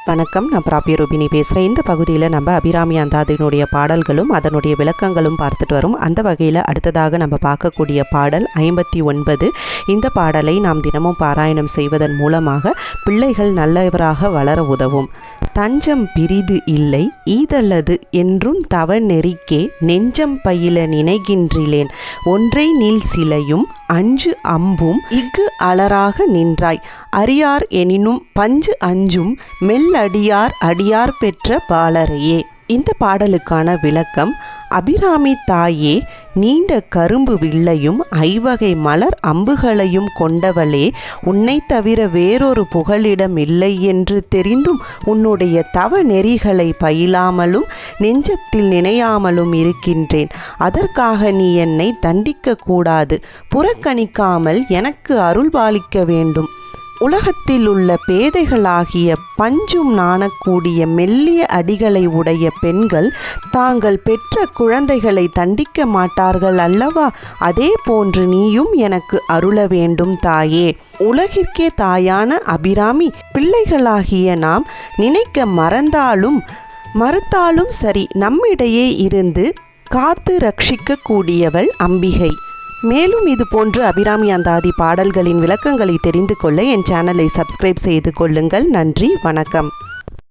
வணக்கம். நான் பிராபிய ரூபினி பேசுகிறேன் இந்த பகுதியில் நம்ம அபிராமி அந்தாதியினுடைய பாடல்களும் அதனுடைய விளக்கங்களும் பார்த்துட்டு வரும். அந்த வகையில் அடுத்ததாக நம்ம பார்க்கக்கூடிய பாடல் ஐம்பத்தி ஒன்பது. இந்த பாடலை நாம் தினமும் பாராயணம் செய்வதன் மூலமாக பிள்ளைகள் நல்லவராக வளர உதவும். தஞ்சம் பிரிது இல்லை ஈதல்லது என்றும் தவ நெறிக்கே நெஞ்சம் பயில நினைகின்றிலேன் ஒன்றை நீள் சிலையும் அஞ்சு அம்பும் இஃகு அலராக நின்றாய். அறியார் எனினும் பஞ்சு அஞ்சும் மெல்லடியார் அடியார் பெற்ற பாலரையே. இந்த பாடலுக்கான விளக்கம் அபிராமி தாயே நீண்ட கரும்பு வில்லையும் ஐவகை மலர் அம்புகளையும் கொண்டவளே உன்னை தவிர வேறொரு புகலிடம் இல்லை என்று தெரிந்தும் உன்னுடைய தவ நெறிகளை பயிலாமலும் நெஞ்சத்தில் நினையாமலும் இருக்கின்றேன். அதற்காக நீ என்னை தண்டிக்க கூடாது புறக்கணிக்காமல் எனக்கு அருள்பாலிக்க வேண்டும். உலகத்தில் உள்ள பேதைகளாகிய பஞ்சும் நாணக்கூடிய மெல்லிய அடிகளை உடைய பெண்கள் தாங்கள் பெற்ற குழந்தைகளை தண்டிக்க மாட்டார்கள் அல்லவா? அதே போன்று நீயும் எனக்கு அருள வேண்டும் தாயே. உலகிற்கே தாயான அபிராமி பிள்ளைகளாகிய நாம் நினைக்க மறந்தாலும் மறுத்தாலும் சரி நம்மிடையே இருந்து காத்து ரட்சிக்கக்கூடியவள் அம்பிகை. மேலும் இது போன்று அபிராமி அந்தாதி பாடல்களின் விளக்கங்களை தெரிந்து கொள்ள என் சேனலை சப்ஸ்கிரைப் செய்து கொள்ளுங்கள். நன்றி வணக்கம்.